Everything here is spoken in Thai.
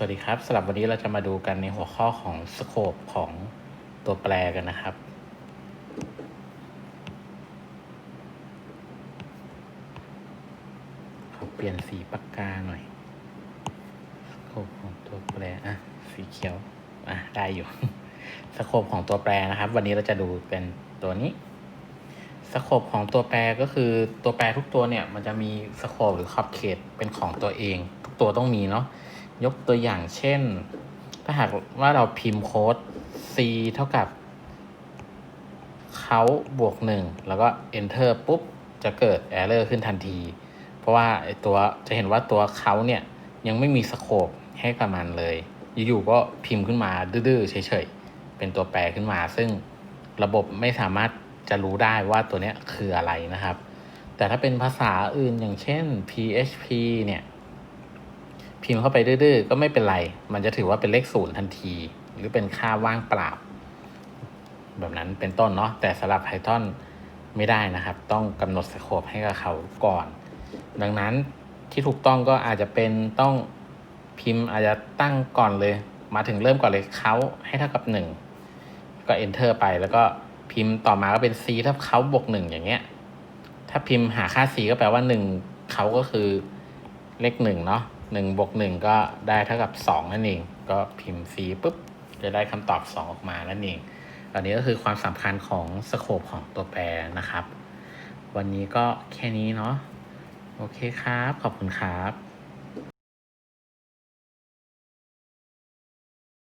สวัสดีครับสำหรับวันนี้เราจะมาดูกันในหัวข้อของสโคปของตัวแปรกันนะครับ ขอเปลี่ยนสีปากกาหน่อย สโคปของตัวแปรอะสีเขียวอะได้อยู่ สโคปของตัวแปรนะครับ วันนี้เราจะดูเป็นตัวนี้ สโคปของตัวแปรก็คือตัวแปรทุกตัวเนี่ย มันจะมีสโคปหรือขอบเขตเป็นของตัวเอง ทุกตัวต้องมีเนาะ ยกตัวอย่างเช่น ถ้าหากว่าเราพิมพ์โค้ด c เท่ากับเขาบวกหนึ่งแล้วก็ enter ปุ๊บ จะเกิด error ขึ้นทันที เพราะว่าไอตัวจะเห็นว่าตัวเขาเนี่ย ยังไม่มีสโคปให้กับมันเลย อยู่ๆก็พิมพ์ขึ้นมาดื้อๆเฉยๆ เป็นตัวแปรขึ้นมา ซึ่งระบบไม่สามารถจะรู้ได้ว่าตัวนี้คืออะไรนะครับ แต่ถ้าเป็นภาษาอื่นอย่างเช่น PHP เนี่ย พิมพ์เข้าไปดื้อๆก็ไม่เป็นไร มันจะถือว่าเป็นเลขศูนย์ทันที หรือเป็นค่าว่างเปล่า แบบนั้นเป็นต้นเนาะแต่สำหรับ Python ไม่ได้นะครับ ต้องกำหนดสโคปให้กับเขาก่อน ดังนั้นที่ถูกต้องก็อาจจะเป็นต้องพิมพ์อาจจะตั้งก่อนเลย มาถึงเริ่มก่อนเลยเขาให้เท่ากับหนึ่งก็ enter ไปแล้วก็พิมพ์ต่อมาก็เป็น c ถ้าเขาบวกหนึ่งอย่างเงี้ย ถ้าพิมพ์หาค่า c ก็แปลว่าหนึ่งเขาก็คือเลขหนึ่งเนาะ หนึ่งบวกหนึ่งก็ได้เท่ากับสองนั่นเอง ก็พิมพ์ c ปุ๊บ จะได้คำตอบสองออกมานั่นเอง อันนี้ก็คือความสำคัญของสโคปของตัวแปรนะครับ วันนี้ก็แค่นี้เนาะ โอเคครับ ขอบคุณครับ